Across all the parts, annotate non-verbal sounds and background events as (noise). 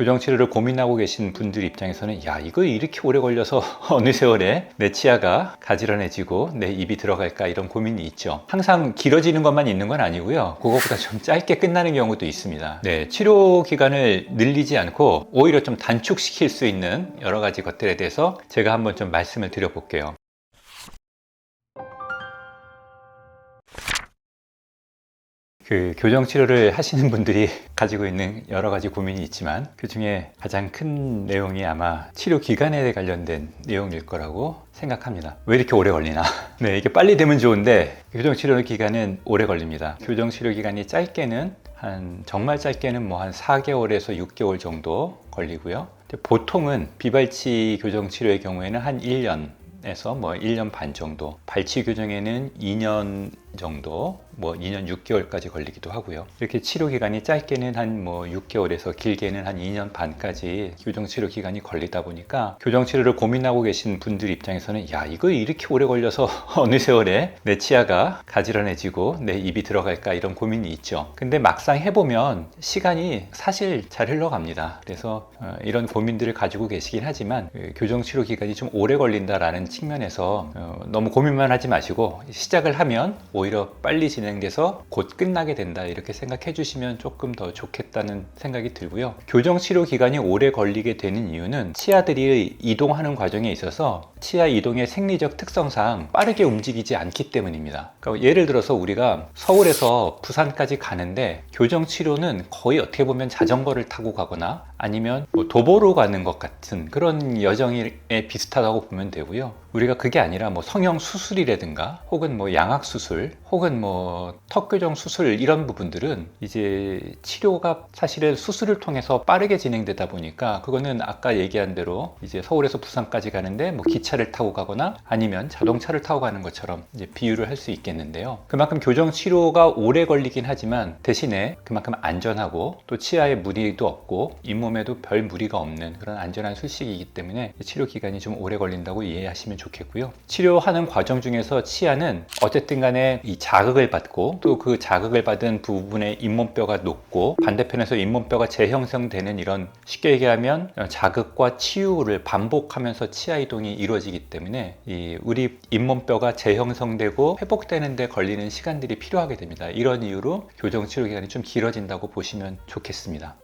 교정 치료를 고민하고 계신 분들 입장에서는 야 이거 이렇게 오래 걸려서 (laughs) 어느 세월에 내 치아가 가지런해지고 내 입이 들어갈까 이런 고민이 있죠. 항상 길어지는 것만 있는 건 아니고요. 그것보다 좀 짧게 끝나는 경우도 있습니다. 네, 치료 기간을 늘리지 않고 오히려 좀 단축시킬 수 있는 여러 가지 것들에 대해서 제가 한번 좀 말씀을 드려볼게요. 그 교정 치료를 (laughs) 하시는 분들이 가지고 있는 여러 가지 고민이 있지만 그 중에 가장 큰 내용이 아마 치료 기간에 관련된 내용일 거라고 생각합니다. 왜 이렇게 오래 걸리나? (laughs) 네, 이게 빨리 되면 좋은데 교정 치료 기간은 오래 걸립니다. 교정 치료 기간이 짧게는 한 정말 짧게는 뭐 한 4개월에서 6개월 정도 걸리고요. 보통은 비발치 교정 치료의 경우에는 한 1년 에서 뭐 1년 반 정도, 발치 교정에는 2년 정도, 뭐 2년 6개월까지 걸리기도 하고요. 이렇게 치료 기간이 짧게는 한 뭐 6개월에서 길게는 한 2년 반까지 교정 치료 기간이 걸리다 보니까 교정 치료를 고민하고 계신 분들 입장에서는 야 이거 이렇게 오래 걸려서 (laughs) 어느 세월에 내 치아가 가지런해지고 내 입이 들어갈까 이런 고민이 있죠. 근데 막상 해보면 시간이 사실 잘 흘러갑니다. 그래서 어, 이런 고민들을 가지고 계시긴 하지만 그 교정 치료 기간이 좀 오래 걸린다라는 측면에서 어, 너무 고민만 하지 마시고 시작을 하면 오히려 빨리 진행돼서 곧 끝나게 된다 이렇게 생각해 주시면 조금 더 좋겠다는 생각이 들고요. 교정 치료 기간이 오래 걸리게 되는 이유는 치아들이 이동하는 과정에 있어서 치아 이동의 생리적 특성상 빠르게 움직이지 않기 때문입니다. 그러니까 예를 들어서 우리가 서울에서 부산까지 가는데 교정 치료는 거의 어떻게 보면 자전거를 타고 가거나 아니면 뭐 도보로 가는 것 같은 그런 여정에 비슷하다고 보면 되고요. 우리가 그게 아니라 뭐 성형 수술이라든가 혹은 뭐 양악 수술 혹은 뭐 턱교정 수술 이런 부분들은 이제 치료가 사실은 수술을 통해서 빠르게 진행되다 보니까 그거는 아까 얘기한 대로 이제 서울에서 부산까지 가는데 뭐 기차를 타고 가거나 아니면 자동차를 타고 가는 것처럼 이제 비유를 할 수 있겠는데요. 그만큼 교정 치료가 오래 걸리긴 하지만 대신에 그만큼 안전하고 또 치아에 무리도 없고 잇몸 에도 별 무리가 없는 그런 안전한 술식이기 때문에 치료 기간이 좀 오래 걸린다고 이해하시면 좋겠고요. 치료하는 과정 중에서 치아는 어쨌든 간에 이 자극을 받고 또 그 자극을 받은 부분의 잇몸뼈가 높고 반대편에서 잇몸뼈가 재형성되는 이런 쉽게 얘기하면 자극과 치유를 반복하면서 치아 이동이 이루어지기 때문에 이 우리 잇몸뼈가 재형성되고 회복되는데 걸리는 시간들이 필요하게 됩니다. 이런 이유로 교정 치료 기간이 좀 길어진다고 보시면 좋겠습니다.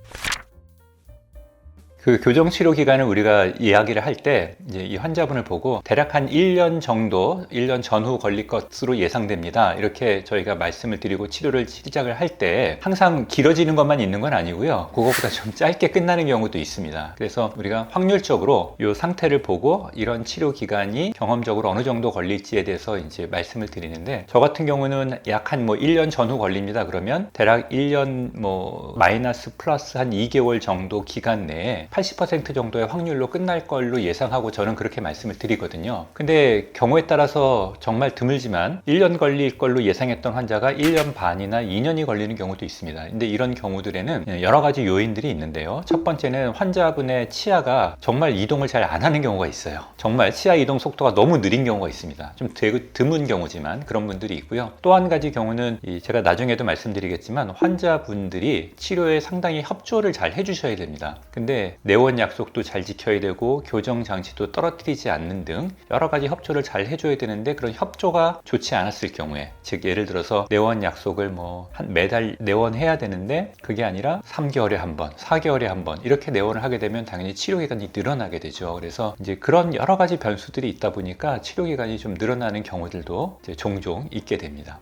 그 교정 치료 기간을 우리가 이야기를 할 때 이제 이 환자분을 보고 대략 한 1년 정도, 1년 전후 걸릴 것으로 예상됩니다. 이렇게 저희가 말씀을 드리고 치료를 시작을 할 때 항상 길어지는 것만 있는 건 아니고요. 그것보다 좀 짧게 끝나는 경우도 있습니다. 그래서 우리가 확률적으로 이 상태를 보고 이런 치료 기간이 경험적으로 어느 정도 걸릴지에 대해서 이제 말씀을 드리는데 저 같은 경우는 약 한 뭐 1년 전후 걸립니다. 그러면 대략 1년 뭐 마이너스 플러스 한 2개월 정도 기간 내에 80% 정도의 확률로 끝날 걸로 예상하고 저는 그렇게 말씀을 드리거든요. 근데 경우에 따라서 정말 드물지만 1년 걸릴 걸로 예상했던 환자가 1년 반이나 2년이 걸리는 경우도 있습니다. 근데 이런 경우들에는 여러 가지 요인들이 있는데요. 첫 번째는 환자분의 치아가 정말 이동을 잘 안 하는 경우가 있어요. 정말 치아 이동 속도가 너무 느린 경우가 있습니다. 좀 되게 드문 경우지만 그런 분들이 있고요. 또 한 가지 경우는 이 제가 나중에도 말씀드리겠지만 환자분들이 치료에 상당히 협조를 잘 해주셔야 됩니다. 근데 내원 약속도 잘 지켜야 되고 교정 장치도 떨어뜨리지 않는 등 여러 가지 협조를 잘 해줘야 되는데 그런 협조가 좋지 않았을 경우에 즉 예를 들어서 내원 약속을 뭐 한 매달 내원해야 되는데 그게 아니라 3개월에 한 번, 4개월에 한 번 이렇게 내원을 하게 되면 당연히 치료 기간이 늘어나게 되죠. 그래서 이제 그런 여러 가지 변수들이 있다 보니까 치료 기간이 좀 늘어나는 경우들도 이제 종종 있게 됩니다.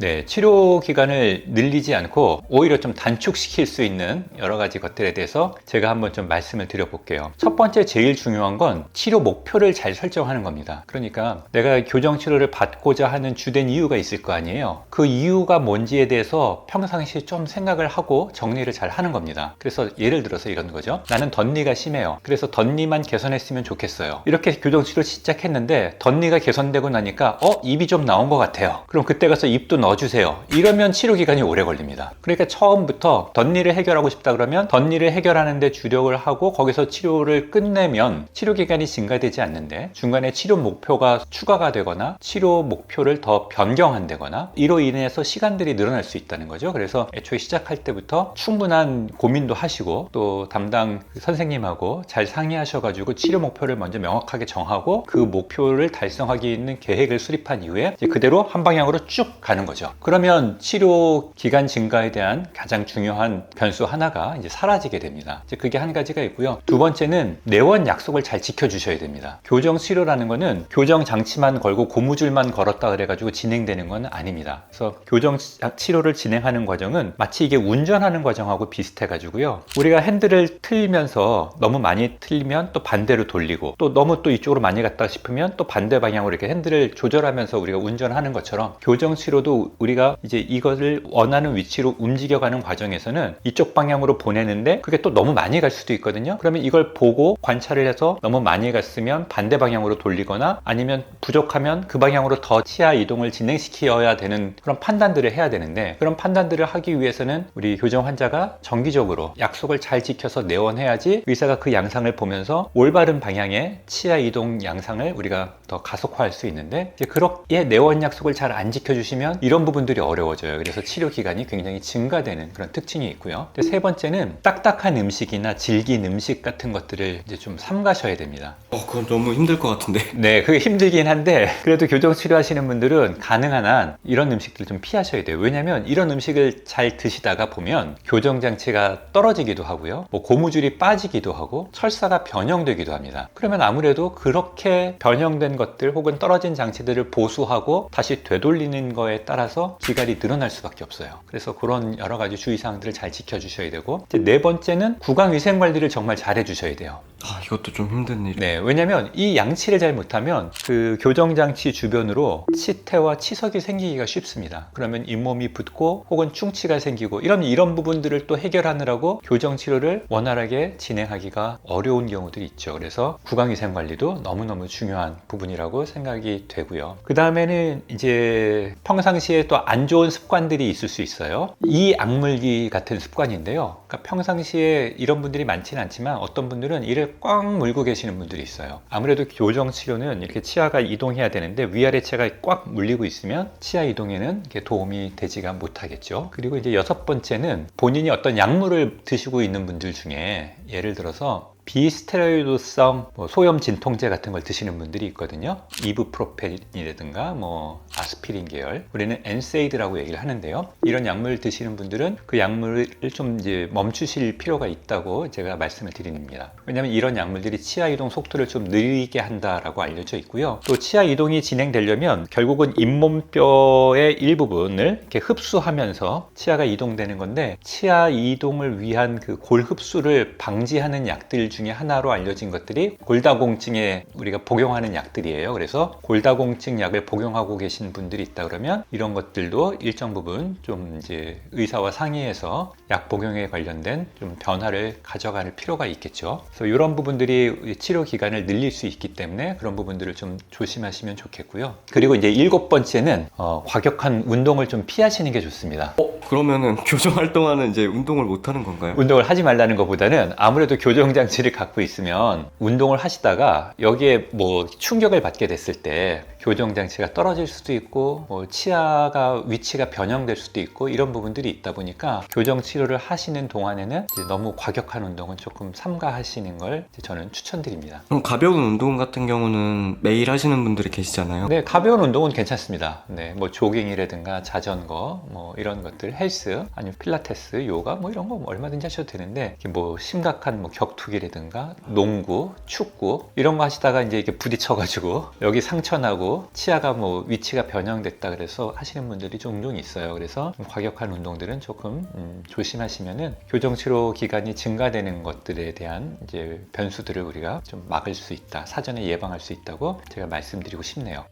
네, 치료 기간을 늘리지 않고 오히려 좀 단축시킬 수 있는 여러 가지 것들에 대해서 제가 한번 좀 말씀을 드려볼게요. 첫 번째 제일 중요한 건 치료 목표를 잘 설정하는 겁니다. 그러니까 내가 교정 치료를 받고자 하는 주된 이유가 있을 거 아니에요. 그 이유가 뭔지에 대해서 평상시에 좀 생각을 하고 정리를 잘 하는 겁니다. 그래서 예를 들어서 이런 거죠. 나는 덧니가 심해요. 그래서 덧니만 개선했으면 좋겠어요. 이렇게 교정 치료 시작했는데 덧니가 개선되고 나니까 어 입이 좀 나온 것 같아요. 그럼 그때 가서 입도 넣 넣어주세요. 이러면 치료 기간이 오래 걸립니다. 그러니까 처음부터 덧니를 해결하고 싶다 그러면 덧니를 해결하는데 주력을 하고 거기서 치료를 끝내면 치료 기간이 증가되지 않는데 중간에 치료 목표가 추가가 되거나 치료 목표를 더 변경한다거나 이로 인해서 시간들이 늘어날 수 있다는 거죠. 그래서 애초에 시작할 때부터 충분한 고민도 하시고 또 담당 선생님하고 잘 상의하셔가지고 치료 목표를 먼저 명확하게 정하고 그 목표를 달성하기 있는 계획을 수립한 이후에 그대로 한 방향으로 쭉 가는 거죠. 그러면 치료 기간 증가에 대한 가장 중요한 변수 하나가 이제 사라지게 됩니다. 이제 그게 한 가지가 있고요. 두 번째는 내원 약속을 잘 지켜주셔야 됩니다. 교정 치료라는 거는 교정 장치만 걸고 고무줄만 걸었다 그래가지고 진행되는 건 아닙니다. 그래서 교정 치료를 진행하는 과정은 마치 이게 운전하는 과정하고 비슷해가지고요. 우리가 핸들을 틀면서 너무 많이 틀리면 또 반대로 돌리고 또 너무 또 이쪽으로 많이 갔다 싶으면 또 반대 방향으로 이렇게 핸들을 조절하면서 우리가 운전하는 것처럼 교정 치료도 우리가 이제 이것을 원하는 위치로 움직여가는 과정에서는 이쪽 방향으로 보내는데 그게 또 너무 많이 갈 수도 있거든요. 그러면 이걸 보고 관찰을 해서 너무 많이 갔으면 반대 방향으로 돌리거나 아니면 부족하면 그 방향으로 더 치아 이동을 진행시켜야 되는 그런 판단들을 해야 되는데 그런 판단들을 하기 위해서는 우리 교정 환자가 정기적으로 약속을 잘 지켜서 내원해야지 의사가 그 양상을 보면서 올바른 방향의 치아 이동 양상을 우리가 더 가속화할 수 있는데 이제 그렇게 내원 약속을 잘 안 지켜주시면 이런 부분들이 어려워져요. 그래서 치료 기간이 굉장히 증가되는 그런 특징이 있고요. 세 번째는 딱딱한 음식이나 질긴 음식 같은 것들을 이제 좀 삼가셔야 됩니다. 어, 그건 너무 힘들 것 같은데. (laughs) 네, 그게 힘들긴 한데 그래도 교정 치료하시는 분들은 가능한 한 이런 음식들 좀 피하셔야 돼요. 왜냐면 이런 음식을 잘 드시다가 보면 교정 장치가 떨어지기도 하고요. 뭐 고무줄이 빠지기도 하고 철사가 변형되기도 합니다. 그러면 아무래도 그렇게 변형된 것들 혹은 떨어진 장치들을 보수하고 다시 되돌리는 거에 따라 서 기갈이 늘어날 수밖에 없어요. 그래서 그런 여러 가지 주의사항들을 잘 지켜주셔야 되고 네 번째는 구강 위생 관리를 정말 잘 해주셔야 돼요. 아, 이것도 좀 힘든 일이. 네, 왜냐면 이 양치를 잘 못하면 그 교정 장치 주변으로 치태와 치석이 생기기가 쉽습니다. 그러면 잇몸이 붓고 혹은 충치가 생기고 이런 이런 부분들을 또 해결하느라고 교정 치료를 원활하게 진행하기가 어려운 경우들이 있죠. 그래서 구강 위생 관리도 너무 너무 중요한 부분이라고 생각이 되고요. 그 다음에는 이제 평상시 에 또 안 좋은 습관들이 있을 수 있어요. 이 악물기 같은 습관인데요. 그러니까 평상시에 이런 분들이 많지는 않지만 어떤 분들은 이를 꽉 물고 계시는 분들이 있어요. 아무래도 교정 치료는 이렇게 치아가 이동해야 되는데 위아래 치아가 꽉 물리고 있으면 치아 이동에는 도움이 되지가 못하겠죠. 그리고 이제 여섯 번째는 본인이 어떤 약물을 드시고 있는 분들 중에 예를 들어서 비스테로이드성 뭐 소염 진통제 같은 걸 드시는 분들이 있거든요. 이브프로펜이라든가 뭐 아스피린 계열, 우리는 엔세이드라고 얘기를 하는데요. 이런 약물 드시는 분들은 그 약물을 좀 이제 멈추실 필요가 있다고 제가 말씀을 드립니다. 왜냐하면 이런 약물들이 치아 이동 속도를 좀 느리게 한다라고 알려져 있고요. 또 치아 이동이 진행되려면 결국은 잇몸뼈의 일부분을 이렇게 흡수하면서 치아가 이동되는 건데 치아 이동을 위한 그 골 흡수를 방지하는 약들 중에 하나로 알려진 것들이 골다공증에 우리가 복용하는 약들이에요. 그래서 골다공증 약을 복용하고 계신 분들이 있다 그러면 이런 것들도 일정 부분 좀 이제 의사와 상의해서 약 복용에 관련된 좀 변화를 가져갈 필요가 있겠죠. 그래서 이런 부분들이 치료 기간을 늘릴 수 있기 때문에 그런 부분들을 좀 조심하시면 좋겠고요. 그리고 이제 일곱 번째는 어, 과격한 운동을 좀 피하시는 게 좋습니다. 어, 그러면은 (laughs) 교정 활동하는 이제 운동을 못 하는 건가요? 운동을 하지 말라는 것보다는 아무래도 교정 장치를 갖고 있으면 운동을 하시다가 여기에 뭐 충격을 받게 됐을 때 교정 장치가 떨어질 수도 있고 뭐 치아가 위치가 변형될 수도 있고 이런 부분들이 있다 보니까 교정 치료를 하시는 동안에는 너무 과격한 운동은 조금 삼가하시는 걸 저는 추천드립니다. 그럼 가벼운 운동 같은 경우는 매일 하시는 분들이 계시잖아요. 네, 가벼운 운동은 괜찮습니다. 네, 뭐 조깅이라든가 자전거, 뭐 이런 것들, 헬스, 아니면 필라테스, 요가, 뭐 이런 거 얼마든지 하셔도 되는데, 뭐 심각한 뭐 격투기라든가 농구, 축구 이런 거 하시다가 이제 이렇게 부딪혀가지고 여기 상처 나고 치아가 뭐 위치가 변형됐다 그래서 하시는 분들이 종종 있어요. 그래서 좀 과격한 운동들은 조금 음, 조심하시면은 교정 치료 기간이 증가되는 것들에 대한 이제 변수들을 우리가 좀 막을 수 있다, 사전에 예방할 수 있다고 제가 말씀드리고 싶네요.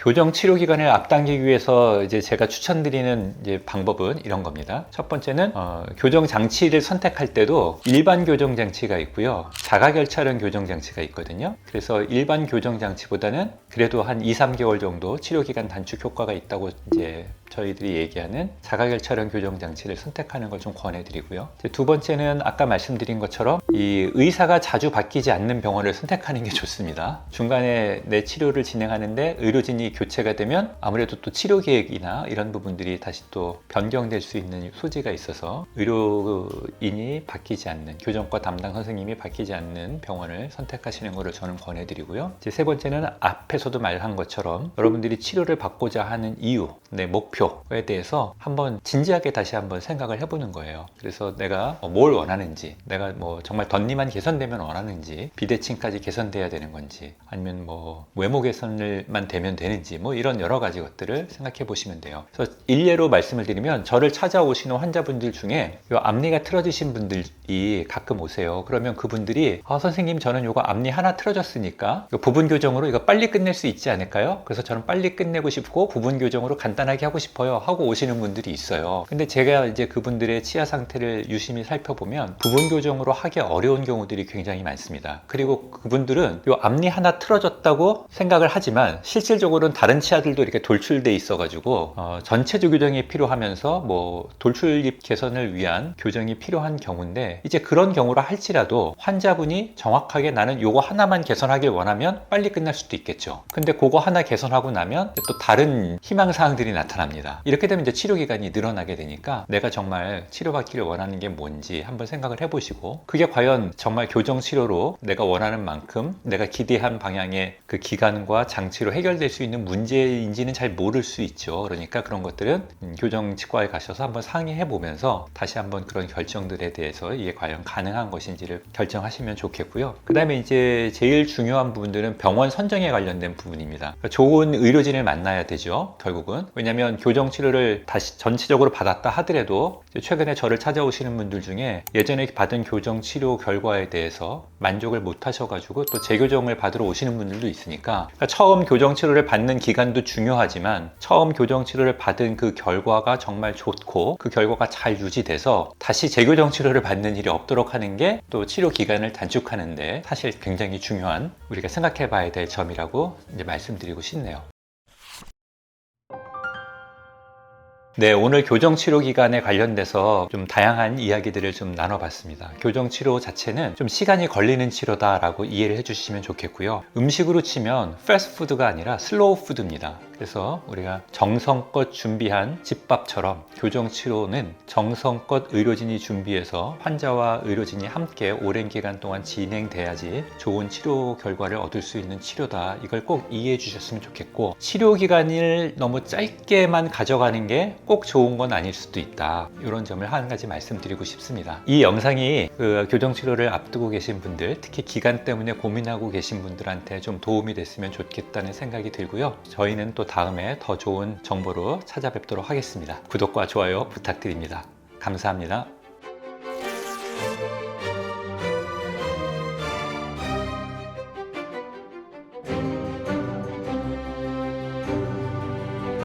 교정 치료 기간을 앞당기기 위해서 이제 제가 추천드리는 이제 방법은 이런 겁니다. 첫 번째는 어, 교정 장치를 선택할 때도 일반 교정 장치가 있고요. 자가 결찰형 교정 장치가 있거든요. 그래서 일반 교정 장치보다는 그래도 한 2, 3개월 정도 치료 기간 단축 효과가 있다고 이제 저희들이 얘기하는 자가결찰형 교정 장치를 선택하는 걸 좀 권해드리고요. 두 번째는 아까 말씀드린 것처럼 이 의사가 자주 바뀌지 않는 병원을 선택하는 게 좋습니다. 중간에 내 치료를 진행하는데 의료진이 교체가 되면 아무래도 또 치료 계획이나 이런 부분들이 다시 또 변경될 수 있는 소지가 있어서 의료인이 바뀌지 않는 교정과 담당 선생님이 바뀌지 않는 병원을 선택하시는 것을 저는 권해드리고요. 이제 세 번째는 앞에서도 말한 것처럼 여러분들이 치료를 받고자 하는 이유, 내 목표에 대해서 한번 진지하게 다시 한번 생각을 해보는 거예요. 그래서 내가 뭐뭘 원하는지, 내가 뭐 정말 덧니만 개선되면 원하는지, 비대칭까지 개선돼야 되는 건지, 아니면 뭐 외모 개선을만 되면 되는지, 뭐 이런 여러 가지 것들을 생각해 보시면 돼요. 그래서 일례로 말씀을 드리면 저를 찾아오시는 환자분들 중에 요 앞니가 틀어지신 분들이 가끔 오세요. 그러면 그분들이 아 선생님 저는 요거 앞니 하나 틀어졌으니까 요 부분 교정으로 이거 빨리 끝낼 수 있지 않을까요? 그래서 저는 빨리 끝내고 싶고 부분 교정으로 간단하게 하고 싶어요 하고 오시는 분들이 있어요. 근데 제가 이제 그분들의 치아 상태를 유심히 살펴보면 부분 교정으로 하기 어려운 경우들이 굉장히 많습니다. 그리고 그분들은 요 앞니 하나 틀어졌다고 생각을 하지만 실질적으로는 다른 치아들도 이렇게 돌출돼 있어가지고 어, 전체적 교정이 필요하면서 뭐 돌출입 개선을 위한 교정이 필요한 경우인데 이제 그런 경우라 할지라도 환자분이 정확하게 나는 요거 하나만 개선하길 원하면 빨리 끝날 수도 있겠죠. 근데 그거 하나 개선하고 나면 또 다른 희망 사항들이 나타납니다. 이렇게 되면 이제 치료 기간이 늘어나게 되니까 내가 정말 치료받기를 원하는 게 뭔지 한번 생각을 해보시고 그게 과연 정말 교정 치료로 내가 원하는 만큼 내가 기대한 방향의 그 기간과 장치로 해결될 수 있는 문제인지는 잘 모를 수 있죠. 그러니까 그런 것들은 음, 교정 치과에 가셔서 한번 상의해 보면서 다시 한번 그런 결정들에 대해서 이게 과연 가능한 것인지를 결정하시면 좋겠고요. 그 다음에 이제 제일 중요한 부분들은 병원 선정에 관련된 부분입니다. 그러니까 좋은 의료진을 만나야 되죠. 결국은 왜냐하면 교정 치료를 다시 전체적으로 받았다 하더라도 최근에 저를 찾아오시는 분들 중에 예전에 받은 교정 치료 결과에 대해서 만족을 못 하셔가지고 또 재교정을 받으러 오시는 분들도 있으니까 그러니까 처음 교정 치료를 받는 기간도 중요하지만 처음 교정 치료를 받은 그 결과가 정말 좋고 그 결과가 잘 유지돼서 다시 재교정 치료를 받는 일이 없도록 하는 게 또 치료 기간을 단축하는데 사실 굉장히 중요한 우리가 생각해 봐야 될 점이라고 이제 말씀드리고 싶네요. 네, 오늘 교정 치료 기간에 관련돼서 좀 다양한 이야기들을 좀 나눠봤습니다. 교정 치료 자체는 좀 시간이 걸리는 치료다라고 이해를 해주시면 좋겠고요. 음식으로 치면 패스트푸드가 아니라 슬로우 푸드입니다. 그래서 우리가 정성껏 준비한 집밥처럼 교정 치료는 정성껏 의료진이 준비해서 환자와 의료진이 함께 오랜 기간 동안 진행돼야지 좋은 치료 결과를 얻을 수 있는 치료다. 이걸 꼭 이해해 주셨으면 좋겠고 치료 기간을 너무 짧게만 가져가는 게꼭 좋은 건 아닐 수도 있다. 이런 점을 한 가지 말씀드리고 싶습니다. 이 영상이 그 교정 치료를 앞두고 계신 분들, 특히 기간 때문에 고민하고 계신 분들한테 좀 도움이 됐으면 좋겠다는 생각이 들고요. 저희는 또 다음에 더 좋은 정보로 찾아뵙도록 하겠습니다. 구독과 좋아요 부탁드립니다. 감사합니다.